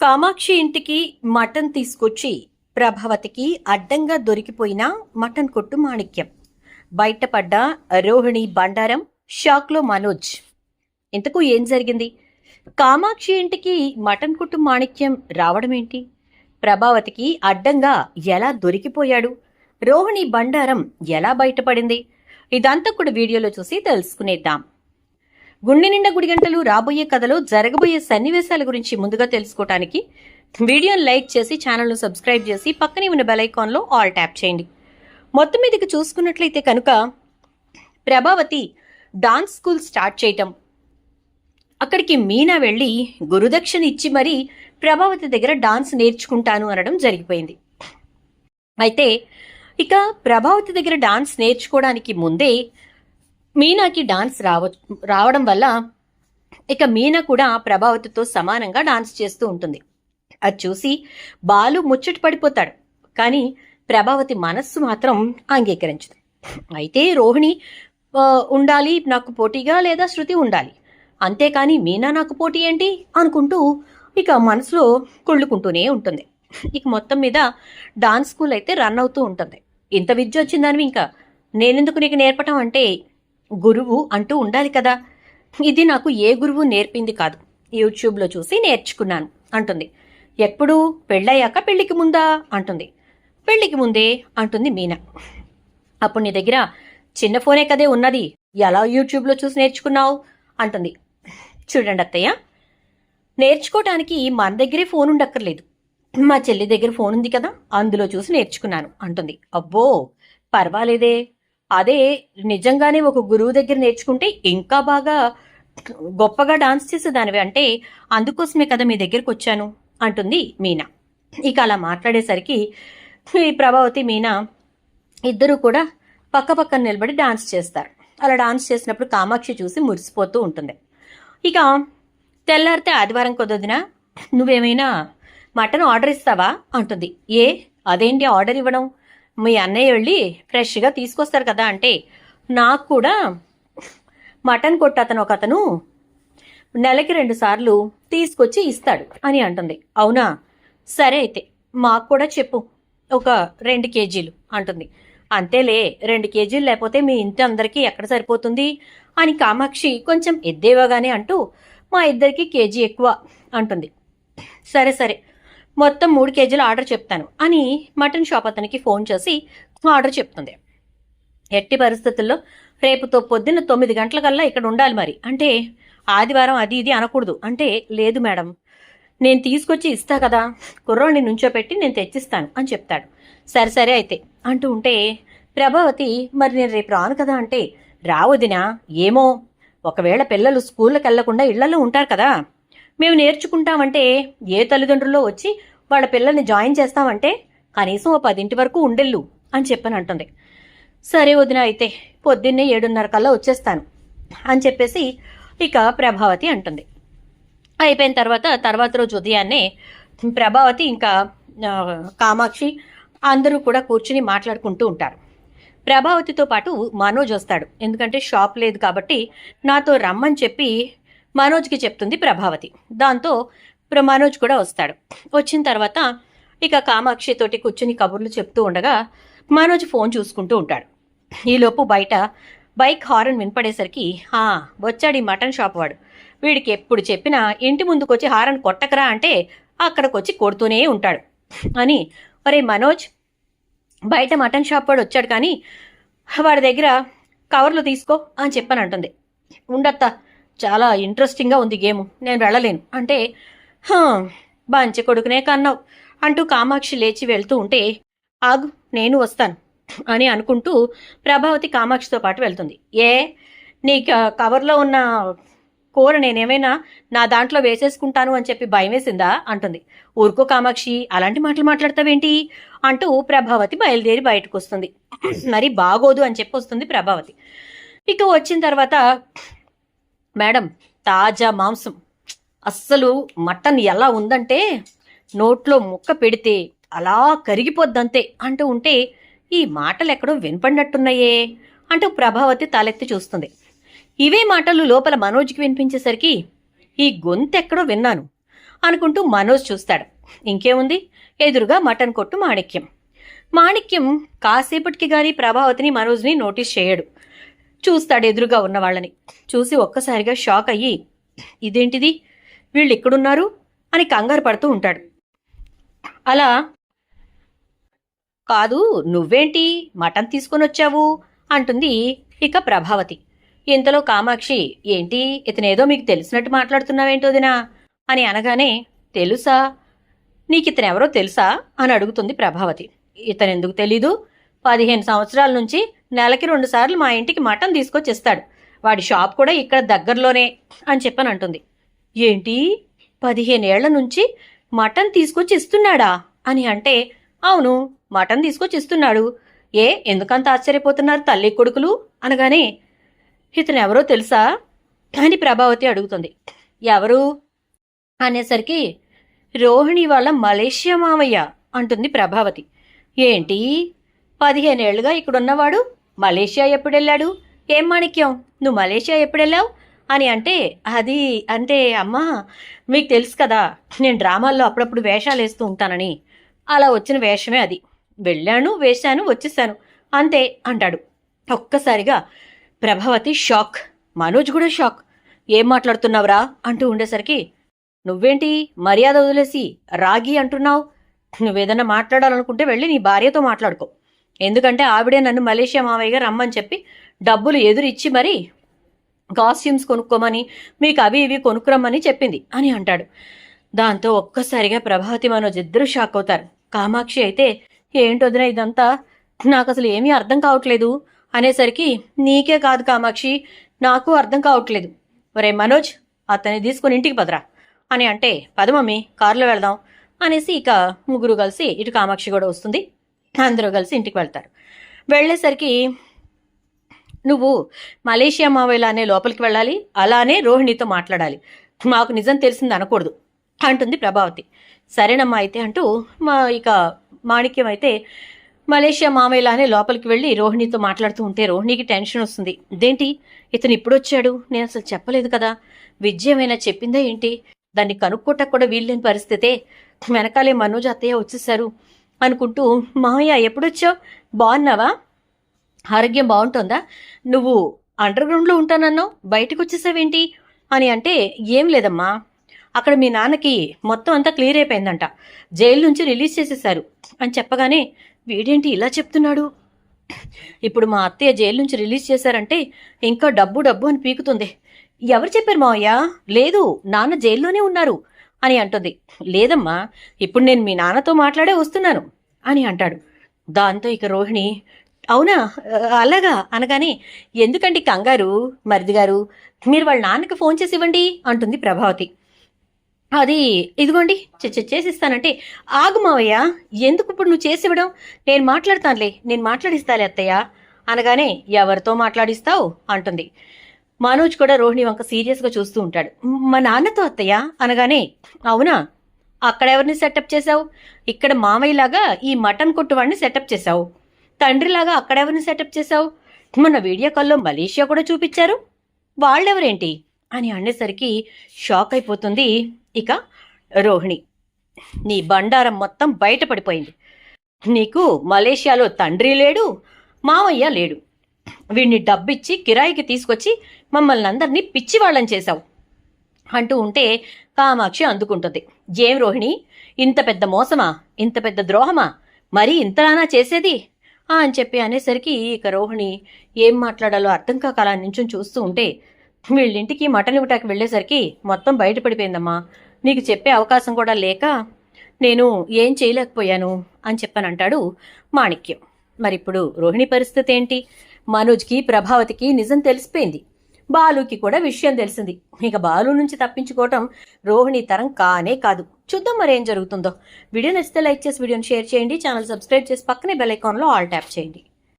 కామాక్షి ఇంటికి మటన్ తీసుకొచ్చి ప్రభావతికి అడ్డంగా దొరికిపోయిన మటన్ కొట్టు మాణిక్యం. బయటపడ్డ రోహిణి బండారం షాక్లో మనోజ్. ఇంతకు ఏం జరిగింది? కామాక్షి ఇంటికి మటన్ కొట్టు మాణిక్యం రావడం ఏంటి? ప్రభావతికి అడ్డంగా ఎలా దొరికిపోయాడు? రోహిణి బండారం ఎలా బయటపడింది? ఇదంతా కూడా వీడియోలో చూసి తెలుసుకునేద్దాం. గుండె నిండా గుడిగంటలు రాబోయే కథలో జరగబోయే సన్నివేశాల గురించి ముందుగా తెలుసుకోవటానికి వీడియోని లైక్ చేసి ఛానల్ను సబ్స్క్రైబ్ చేసి పక్కనే ఉన్న బెల్ ఐకాన్లో ఆల్ ట్యాప్ చేయండి. మొత్తం మీదకి చూసుకున్నట్లయితే కనుక ప్రభావతి డాన్స్ స్కూల్ స్టార్ట్ చేయటం. అక్కడికి మీనా వెళ్ళి గురుదక్షిణ ఇచ్చి మరీ ప్రభావతి దగ్గర డాన్స్ నేర్చుకుంటాను అనడం జరిగిపోయింది. అయితే ఇక ప్రభావతి దగ్గర డాన్స్ నేర్చుకోవడానికి ముందే మీనాకి డాన్స్ రావ రావడం వల్ల ఇక మీనా కూడా ప్రభావతితో సమానంగా డాన్స్ చేస్తూ ఉంటుంది. అది చూసి బాలు ముచ్చట పడిపోతాడు. కానీ ప్రభావతి మనస్సు మాత్రం అంగీకరించదు. అయితే రోహిణి ఉండాలి నాకు పోటీగా లేదా శృతి ఉండాలి. అంతేకాని మీనా నాకు పోటీ ఏంటి? అనుకుంటూ ఇక మనసులో కుళ్ళుకుంటూనే ఉంటుంది. ఇక మొత్తం మీద డాన్స్ స్కూల్ అయితే రన్ అవుతూ ఉంటుంది. ఇంత విద్య వచ్చిందని ఇంకా? నేనెందుకు నీకు నేర్పటం? అంటే గురువు అంటూ ఉండాలి కదా. ఇది నాకు ఏ గురువు నేర్పింది కాదు. యూట్యూబ్లో చూసి నేర్చుకున్నాను అంటుంది. ఎప్పుడు పెళ్ళయ్యాక పెళ్ళికి ముందా? అంటుంది. పెళ్ళికి ముందే అంటుంది మీనా. అప్పుడు నీ దగ్గర చిన్న ఫోనే కదే ఉన్నది. ఎలా యూట్యూబ్లో చూసి నేర్చుకున్నావు? అంటుంది. చూడండి అత్తయ్య. నేర్చుకోవటానికి మన దగ్గరే ఫోన్ ఉండక్కర్లేదు. మా చెల్లి దగ్గర ఫోన్ ఉంది కదా అందులో చూసి నేర్చుకున్నాను అంటుంది. అబ్బో పర్వాలేదే. అదే నిజంగానే ఒక గురువు దగ్గర నేర్చుకుంటే ఇంకా బాగా గొప్పగా డాన్స్ చేసేదానివి. అంటే అందుకోసమే కదా మీ దగ్గరికి వచ్చాను అంటుంది మీనా. ఇక అలా మాట్లాడేసరికి ఈ ప్రభావతి మీనా ఇద్దరూ కూడా పక్క పక్కన నిలబడి డాన్స్ చేస్తారు. అలా డాన్స్ చేసినప్పుడు కామాక్షి చూసి మురిసిపోతూ ఉంటుంది. ఇక తెల్లారితే ఆదివారం కుదరదునా? నువ్వేమైనా మటన్ ఆర్డర్ ఇస్తావా? అంటుంది. ఏ? అదేంటి ఆర్డర్ ఇవ్వడం? మీ అన్నయ్య వెళ్ళి ఫ్రెష్గా తీసుకొస్తారు కదా అంటే నాకు కూడా మటన్ కొట్టు అతను ఒక అతను నెలకి రెండు సార్లు తీసుకొచ్చి ఇస్తాడు అని అంటుంది. అవునా? సరే అయితే మాకు కూడా చెప్పు. ఒక రెండు కేజీలు అంటుంది. అంతేలే రెండు కేజీలు లేకపోతే మీ ఇంటి అందరికీ ఎక్కడ సరిపోతుంది? అని కామాక్షి కొంచెం ఎద్దేవాగానే అంటూ మా ఇద్దరికి కేజీ ఎక్కువ అంటుంది. సరే సరే మొత్తం మూడు కేజీలు ఆర్డర్ చెప్తాను అని మటన్ షాప్ అతనికి ఫోన్ చేసి ఆర్డర్ చెప్తుంది. ఎట్టి పరిస్థితుల్లో రేపుతో పొద్దున్న తొమ్మిది గంటలకల్లా ఇక్కడ ఉండాలి మరి. అంటే ఆదివారం అది ఇది అనకూడదు. అంటే లేదు మేడం నేను తీసుకొచ్చి ఇస్తా కదా కుర్రోడిని నుంచోపెట్టి నేను తెచ్చిస్తాను అని చెప్తాడు. సరే సరే అయితే అంటూ ఉంటే ప్రభావతి మరి నేను రేపు రాను కదా అంటే రావదినా ఏమో ఒకవేళ పిల్లలు స్కూళ్ళకి వెళ్ళకుండా ఇళ్ళలో ఉంటారు కదా. మేము నేర్చుకుంటామంటే ఏ తల్లిదండ్రుల్లో వచ్చి వాళ్ళ పిల్లల్ని జాయిన్ చేస్తామంటే కనీసం ఓ పదింటి వరకు ఉండెళ్ళు అని చెప్పని అంటుంది. సరే వదిన అయితే పొద్దున్నే ఏడున్నర కల్లా వచ్చేస్తాను అని చెప్పేసి ఇక ప్రభావతి అంటుంది. అయిపోయిన తర్వాత తర్వాత రోజు ఉదయాన్నే ప్రభావతి ఇంకా కామాక్షి అందరూ కూడా కూర్చుని మాట్లాడుకుంటూ ఉంటారు. ప్రభావతితో పాటు మనోజ్ వస్తాడు. ఎందుకంటే షాప్ లేదు కాబట్టి నాతో రమ్మని చెప్పి మనోజ్కి చెప్తుంది ప్రభావతి. దాంతో ప్ర- మనోజ్ కూడా వస్తాడు. వచ్చిన తర్వాత ఇక కామాక్షితోటి కూర్చుని కబుర్లు చెప్తూ ఉండగా మనోజ్ ఫోన్ చూసుకుంటూ ఉంటాడు. ఈలోపు బయట బైక్ హారన్ వినపడేసరికి "ఆ, వచ్చాడు ఈ మటన్ షాప్ వాడు. వీడికి ఎప్పుడు చెప్పినా ఇంటి ముందుకొచ్చి హారన్ కొట్టకరా అంటే అక్కడికొచ్చి కొడుతూనే ఉంటాడు. అని ఒరే మనోజ్ బయట మటన్ షాప్ వాడు వచ్చాడు కానీ వాడి దగ్గర కవర్లు తీసుకో అని చెప్పని అంటుంది ఉండత్తా చాలా ఇంట్రెస్టింగ్గా ఉంది గేమ్. నేను వెళ్ళలేను. అంటే "హా, కొడుకునే కన్నావు అంటూ కామాక్షి లేచి వెళ్తూ ఉంటే ఆగు నేను వస్తాను అని అనుకుంటూ ప్రభావతి కామాక్షితో పాటు వెళ్తుంది. ఏ నీ కవర్లో ఉన్న కూర నేనేమైనా నా దాంట్లో వేసేసుకుంటాను అని చెప్పి భయం వేసిందా అంటుంది. ఊరుకో కామాక్షి అలాంటి మాటలు మాట్లాడతావేంటి? అంటూ ప్రభావతి బయలుదేరి బయటకు వస్తుంది మరి బాగోదు అని చెప్పి వస్తుంది ప్రభావతి. ఇక వచ్చిన తర్వాత మేడం తాజా మాంసం. అస్సలు మటన్ ఎలా ఉందంటే నోట్లో ముక్క పెడితే అలా కరిగిపోద్దంతే అంటూ ఉంటే ఈ మాటలు ఎక్కడో వినపడినట్టున్నాయే అంటూ ప్రభావతి తలెత్తి చూస్తుంది. ఇవే మాటలు లోపల మనోజ్కి వినిపించేసరికి ఈ గొంతెక్కడో విన్నాను అనుకుంటూ మనోజ్ చూస్తాడు. ఇంకేముంది? ఎదురుగా మటన్ కొట్టు మాణిక్యం. మాణిక్యం కాసేపటికి గాని ప్రభావతిని మనోజ్ని నోటీస్ చేయడు. చూస్తాడు ఎదురుగా ఉన్న వాళ్ళని. చూసి ఒక్కసారిగా షాక్ అయ్యి ఇదేంటిది? వీళ్ళు ఇక్కడున్నారు? అని కంగారు పడుతూ ఉంటాడు. అలా? కాదు నువ్వేంటి? మటన్ తీసుకొని వచ్చావు? అంటుంది ఇక ప్రభావతి. ఇంతలో కామాక్షి ఏంటి? ఇతనేదో మీకు తెలిసినట్టు మాట్లాడుతున్నావేంటోదినా అని అనగానే తెలుసా? నీకు ఇతనెవరో తెలుసా? అని అడుగుతుంది ప్రభావతి. ఇతనెందుకు తెలీదు? పదిహేను సంవత్సరాల నుంచి నెలకి రెండు సార్లు మా ఇంటికి మటన్ తీసుకొచ్చి ఇస్తాడు వాడి షాప్ కూడా ఇక్కడ దగ్గరలోనే అని చెప్పని అంటుంది. ఏంటి? పదిహేనేళ్ళ నుంచి మటన్ తీసుకొచ్చి ఇస్తున్నాడా? అని అంటే అవును మటన్ తీసుకొచ్చి ఇస్తున్నాడు. ఏ ఎందుకంత ఆశ్చర్యపోతున్నారు తల్లి కొడుకులు? అనగానే ఇతను ఎవరో తెలుసా? అని ప్రభావతి అడుగుతుంది. ఎవరు? అనేసరికి రోహిణి వాళ్ళ మలేషియా మావయ్య అంటుంది ప్రభావతి. ఏంటి? పదిహేనేళ్ళుగా ఇక్కడున్నవాడు మలేషియా ఎప్పుడెళ్ళాడు? ఏం మాణిక్యం? నువ్వు మలేషియా ఎప్పుడెళ్ళావు? అని అంటే అది అంటే అమ్మా మీకు తెలుసు కదా నేను డ్రామాల్లో అప్పుడప్పుడు వేషాలు వేస్తూ ఉంటానని. అలా వచ్చిన వేషమే అది. వెళ్ళాను వేశాను వచ్చేసాను. అంతే అంటాడు. ఒక్కసారిగా ప్రభావతి షాక్. మనోజ్ కూడా షాక్. ఏం మాట్లాడుతున్నావురా? అంటూ ఉండేసరికి నువ్వేంటి? మర్యాద వదిలేసి రాగి అంటున్నావు? నువ్వేదన్నా మాట్లాడాలనుకుంటే వెళ్ళి నీ భార్యతో మాట్లాడుకో. ఎందుకంటే ఆవిడే నన్ను మలేషియా మావయ్యగా రమ్మని చెప్పి డబ్బులు ఎదురిచ్చి మరీ కాస్ట్యూమ్స్ కొనుక్కోమని మీకు అవి ఇవి కొనుక్కురమ్మని చెప్పింది అని అంటాడు. దాంతో ఒక్కసారిగా ప్రభావతి మనోజ్ ఇద్దరు షాక్ అవుతారు. కామాక్షి అయితే ఏంటొదిన ఇదంతా? నాకు అసలు ఏమీ అర్థం కావట్లేదు. అనేసరికి నీకే కాదు కామాక్షి నాకు అర్థం కావట్లేదు. ఒరే మనోజ్ అతన్ని తీసుకుని ఇంటికి పదరా. అని అంటే పద మమ్మీ కారులో వెళదాం. అనేసి ఇక ముగ్గురు కలిసి ఇటు కామాక్షి కూడా వస్తుంది. అందరూ కలిసి ఇంటికి వెళ్తారు. వెళ్ళేసరికి నువ్వు మలేషియా మావేలానే లోపలికి వెళ్ళాలి అలానే రోహిణితో మాట్లాడాలి. మాకు నిజం తెలిసింది అనకూడదు అంటుంది ప్రభావతి. సరేనమ్మా అయితే అంటూ మా ఇక మాణిక్యం అయితే మలేషియా మామయ్యలానే లోపలికి వెళ్ళి రోహిణితో మాట్లాడుతూ ఉంటే రోహిణికి టెన్షన్ వస్తుంది. ఇదేంటి? ఇతను ఇప్పుడు వచ్చాడు. నేను అసలు చెప్పలేదు కదా. విద్య ఏమైనా చెప్పిందా ఏంటి? దాన్ని కనుక్కోటకు కూడా వీల్లేని పరిస్థితే వెనకాలే మనోజ్ అత్తయ్య వచ్చేసారు అనుకుంటూ మామయ్య ఎప్పుడొచ్చావు? బాగున్నావా? ఆరోగ్యం బాగుంటుందా? నువ్వు అండర్ గ్రౌండ్లో ఉంటానన్నావు? బయటకు వచ్చేసావేంటి అని అంటే ఏం లేదమ్మా. అక్కడ మీ నాన్నకి మొత్తం అంతా క్లియర్ అయిపోయిందంట. జైలు నుంచి రిలీజ్ చేసేశారు. అని చెప్పగానే వీడేంటి ఇలా చెప్తున్నాడు? ఇప్పుడు మా అత్తయ్య జైలు నుంచి రిలీజ్ చేశారంటే ఇంకా డబ్బు డబ్బు అని పీకుతుంది. ఎవరు చెప్పారు మావయ్య? లేదు నాన్న జైల్లోనే ఉన్నారు. అని అంటుంది. లేదమ్మా ఇప్పుడు నేను మీ నాన్నతో మాట్లాడే వస్తున్నాను అని అంటాడు. దాంతో ఇక రోహిణి అవునా? అలాగా అనగానే ఎందుకండి కంగారు? మరిది గారు మీరు వాళ్ళ నాన్నకి ఫోన్ చేసి ఇవ్వండి అంటుంది ప్రభావతి. అది ఇదిగోండి చేసిస్తానంటే ఆగు మావయ్య ఎందుకు ఇప్పుడు నువ్వు చేసివ్వడం నేను మాట్లాడతానులే నేను మాట్లాడిస్తాలే అత్తయ్య అనగానే ఎవరితో మాట్లాడిస్తావు? అంటుంది. మనోజ్ కూడా రోహిణి వంక సీరియస్గా చూస్తూ ఉంటాడు. మా నాన్నతో అత్తయ్య అనగానే అవునా? అక్కడ ఎవరిని సెటప్ చేశావు? ఇక్కడ మామయ్యలాగా ఈ మటన్ కొట్టువాడిని సెటప్ చేశావు. తండ్రిలాగా అక్కడెవరిని సెటప్ చేశావు? మొన్న వీడియో కాల్లో మలేషియా కూడా చూపించారు. వాళ్ళెవరేంటి? అని అనేసరికి షాక్ అయిపోతుంది ఇక రోహిణి. నీ బండారం మొత్తం బయటపడిపోయింది నీకు మలేషియాలో తండ్రి లేడు మావయ్య లేడు. వీడిని డబ్బిచ్చి కిరాయికి తీసుకొచ్చి మమ్మల్ని అందరినీ పిచ్చివాళ్ళని చేశావు అంటూ ఉంటే కామాక్షి అందుకుంటుంది. ఏం రోహిణి ఇంత పెద్ద మోసమా? ఇంత పెద్ద ద్రోహమా? మరీ ఇంతలానా చేసేది? అని చెప్పి అనేసరికి ఇక రోహిణి ఏం మాట్లాడాలో అర్థం కాక అలా నించుని చూస్తూ ఉంటే వీళ్ళింటికి మటన్ ఇవ్వటానికి వెళ్ళేసరికి మొత్తం బయటపడిపోయిందమ్మా. నీకు చెప్పే అవకాశం కూడా లేక నేను ఏం చేయలేకపోయాను అని చెప్పనంటాడు మాణిక్యం. మరిప్పుడు రోహిణి పరిస్థితి ఏంటి? మనోజ్కి ప్రభావతికి నిజం తెలిసిపోయింది. బాలుకి కూడా విషయం తెలిసింది. ఇక బాలు నుంచి తప్పించుకోవటం రోహిణి తరం కానే కాదు. చూద్దాం మరి ఏం జరుగుతుందో. వీడియో నచ్చితే లైక్ చేసి వీడియోని షేర్ చేయండి. ఛానల్ సబ్స్క్రైబ్ చేసి పక్కనే బెల్ ఐకాన్లో ఆల్ ట్యాప్ చేయండి.